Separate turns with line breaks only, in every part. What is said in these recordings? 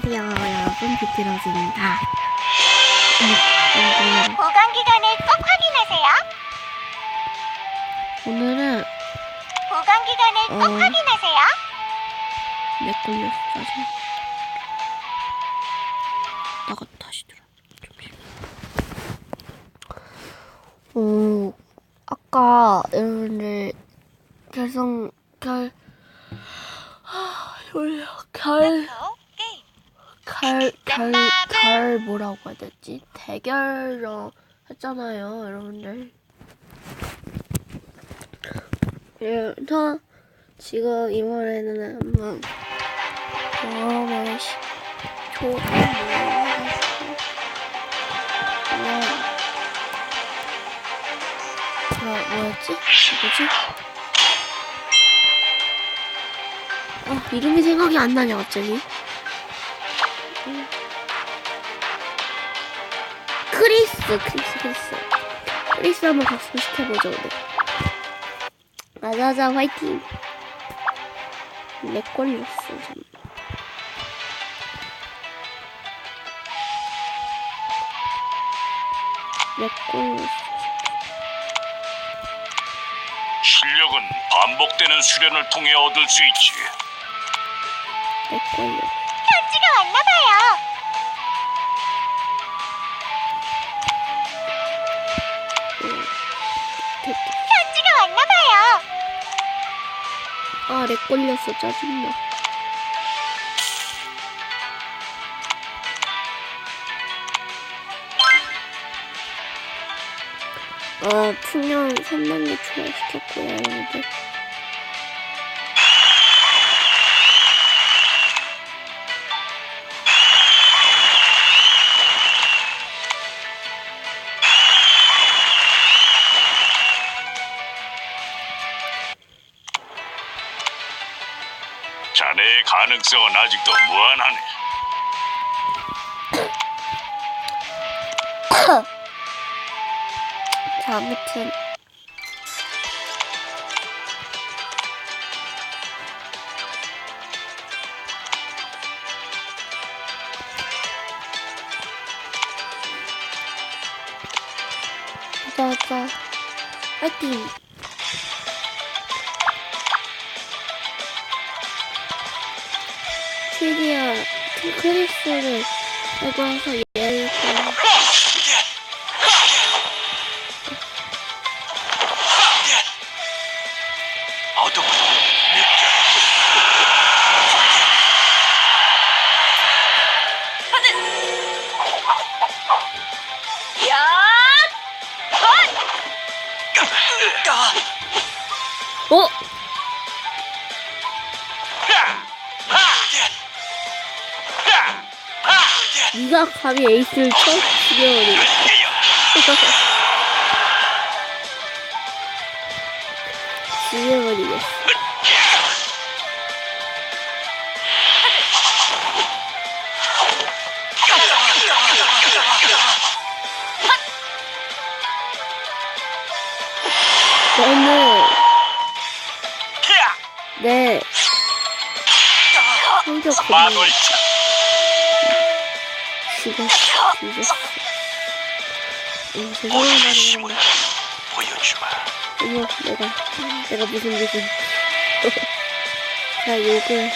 안녕하세요 여러분 비트로즈입니다 음, 음,
보관 기간을 꼭 확인하세요.
오늘은
보관 기간을 꼭
어.
확인하세요.
내 걸렸어 짜증 나가 다시 들어 오 아까 여러분들 결성 결 결. 갈, 갈, 갈 뭐라고 해야 되지? 대결로 했잖아요, 여러분들. 그래서 지금 이번에는 한번 시, 조금 뭐, 뭐였지? 뭐지? 어, 이름이 생각이 안 나냐, 갑자기? 크리스 크리스 크리스. 크리스 한번 각성시켜보죠 오늘. 아자아자 화이팅. 내 걸렸어 내 걸렸어.
실력은 반복되는 수련을 통해 얻을 수 있지.
내 걸렸어 아내 걸렸어 짜증나. 어 풍량 3단계 초월시켰고요 여러분들
가능성은 아직도 무한하네.
자 아무튼. 자자. 파이팅 최대한 크리스를 빼고 와서 얘를 네가 감히 에이스를 쳐? 죽여버리고 죽여버리겠어. 너는 내 성적
마돌차
죽었어 죽었어 응, 죄송한
보여주마.
어머 내가 내가 무슨 무슨 자 욕을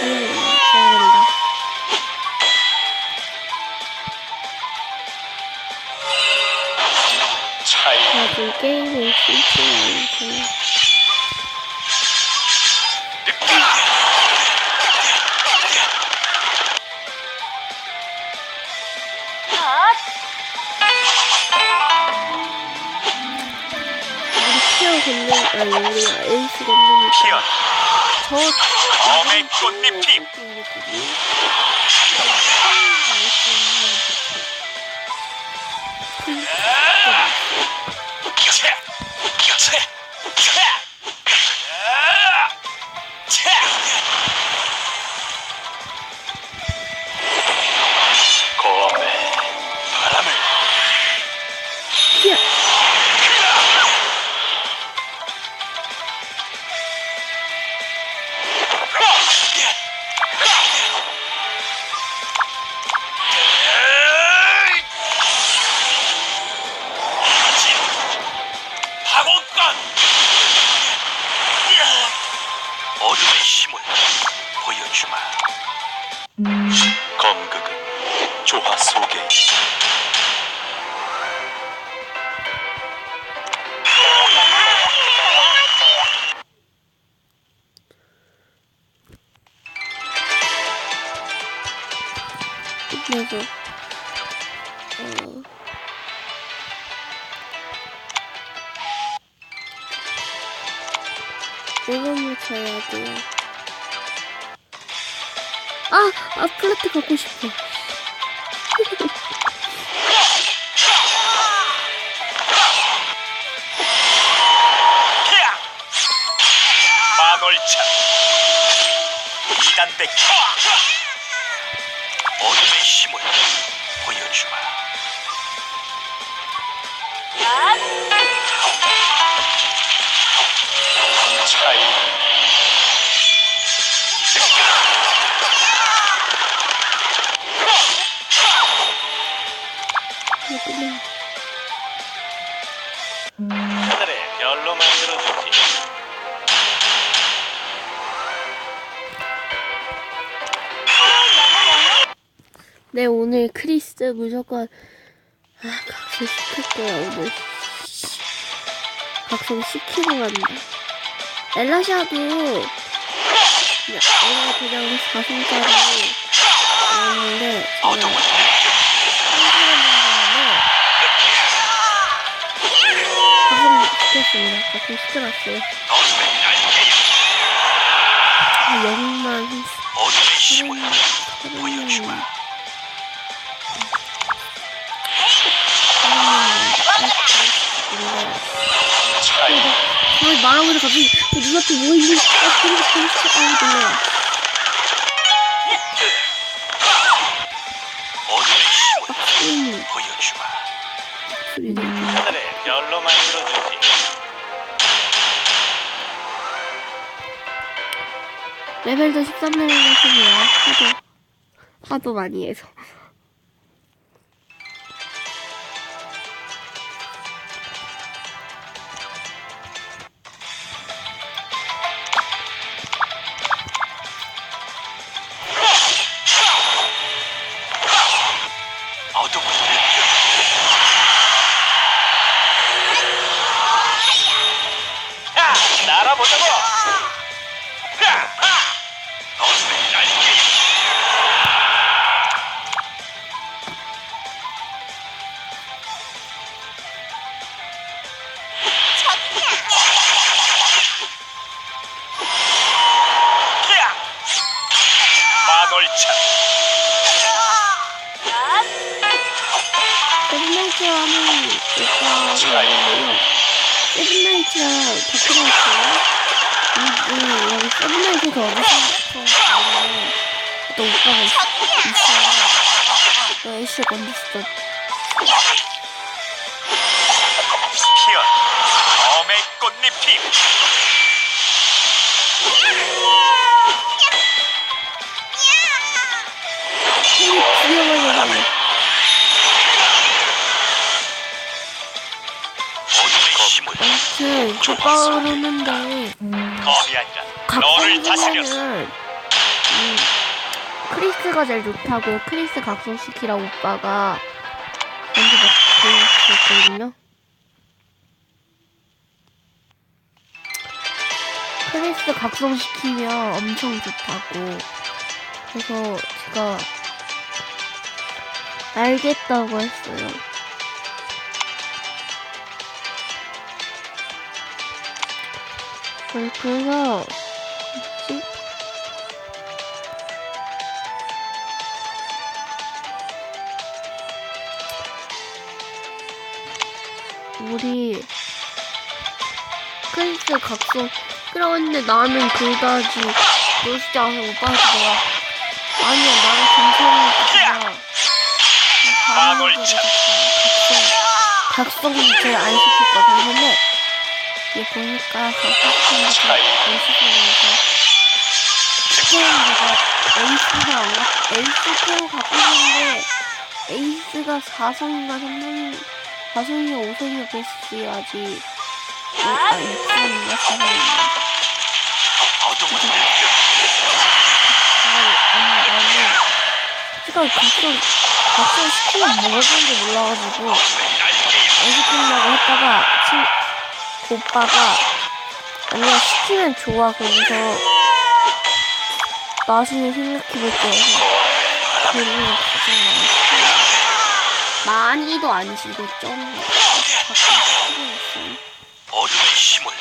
하는 거야 지금 게임을 신청하는 아니 우리 에이스
피어
저
검의 꽃잎이
끝내고 어. 일본을 쳐야 돼요. 아, 아 플라트 갖고 싶어.
만월차 이단백기 어둠의 힘을 보여주마 차
네 오늘 크리스 무조건 아 각성 시킬 거야 오늘. 각성 시키고 간다. 엘라샤도 그냥 오늘 그냥 4성짜리 나왔는데 시켰습니다. 각성 시켜놨어요. 아 영만.
어둠의
음.
힘을 보여주마
말하고 갑자기 그 눈앞에 뭐 있는 거 보고 싶어. 아우, 놀래라.
어둠의 힘을
음,
보여주마
소리 들려.
하늘에 별로 만들어주지
레벨도 13레벨 했습니다. 하도, 하도 많이 해서. 세븐나이트랑 다크나이트. 음, 음, 여기 세븐나이트에서 어디서 하는 어떤 오빠가 있, 있어요. 너 애쉬 건졌어.
피어 검의 꽃잎이
아무튼 오빠로는데
검이 아니라 너를 다스렸어
크리스가 제일 좋다고 크리스 각성시키라 오빠가 먼저 막 보여주셨거든요. 크리스 각성시키면 엄청 좋다고 그래서 제가 알겠다고 했어요. 그래서 뭐지? 우리 크리스 각성 끌어왔는데 나는 그다지 멋있지 않아서 오빠한테 내가 아니야 나는 괜찮으니까 다른 애들을 각성 각성이 제일 안 시켰거든. 근데 얘 보니까. 안 시키면서 스페인 내가 에이스가 안 갖, 에이스 페어 갖고 있는데 에이스가 4성인가 3성인 4성인가 5성인가 그랬어야지 아 6성인가 4성인가
어둠을 느껴
아 제가 각성 각성 시키면 뭐가 되는지 몰라가지고 안 시키려고 했다가 친 그 오빠가 아니야 시키면 좋아 그래서 나중에 생각해볼게 해서 그러면 가장 많이 많이도 안 지고 좀 가끔
어둠의 힘을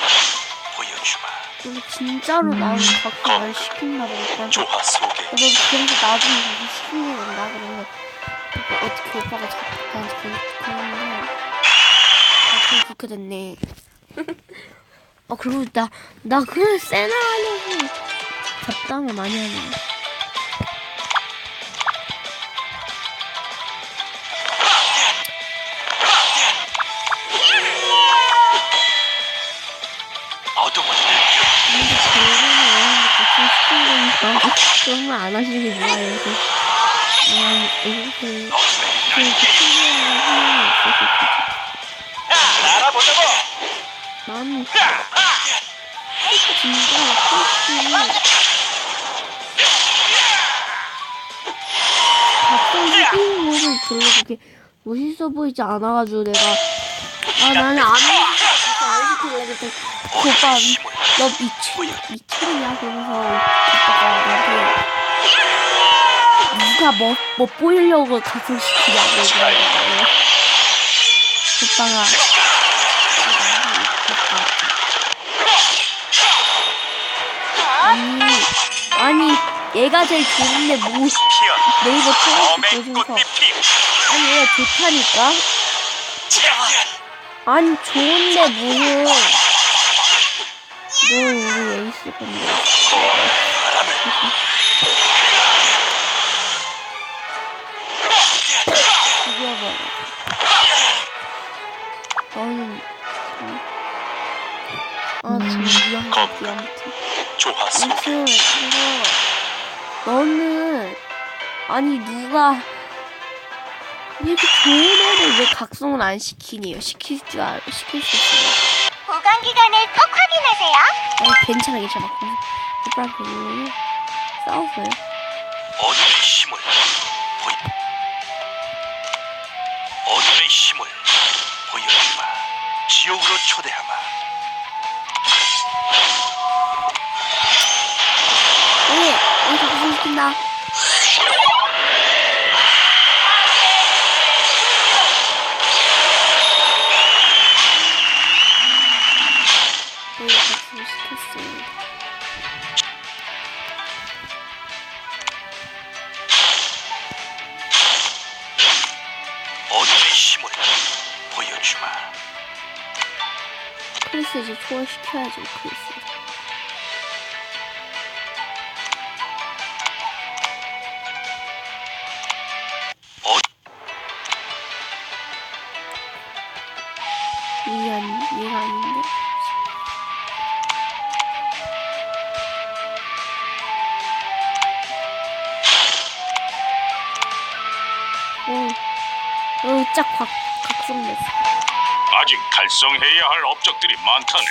보여주마.
근데 진짜로 나는 가끔 안 시킨다 보니까
조화 속에
너 그래서 나중에 그렇게 시키게 된다 그러면 오빠 어떻게 오빠가 자꾸 나한테 그렇게 하는데 나중에 그렇게 됐네 아 그리고 나 나 그냥 세나 하려고 잡담을 많이 하네. 그런 말안 하시는 게 좋아요. 그래서 아 이렇게 그
어둠의
특이한 상황이 있어서 진짜 시키는 모습 별로 그렇게 멋있어 보이지 않아가지고 내가 아 나는 안그 오빠 너 미친 미친이야 그러면서 오빠가 나한테 누가 뭐, 뭐 보이려고 각성 시키냐고 오빠가 아니 아니 얘가 제일 좋은데 뭐 네이버 보면서.
꽃잎이.
아니 얘가 좋다니까? 아니 좋은데 무슨 너 우리 에이스 건데 아무튼 이거 너는 아니 누가 이렇게 좋은 애를 왜 각성을 안 시키니? 시킬 줄 알, 시킬 수 있어.
보관 기간을 꼭 확인하세요.
아니 괜찮아 괜찮아. 오빠랑 별로 싸웠어요.
어둠의 힘을 보여 어둠의 힘을 보여주마 지옥으로 초대하마
네, 우리 각성 시킨다. 크리스 이제 소화시켜야죠 크리스. 미안 얘가 아닌데. 오, 오, 짝 각, 각성됐어.
아직 달성해야 할 업적들이 많다네.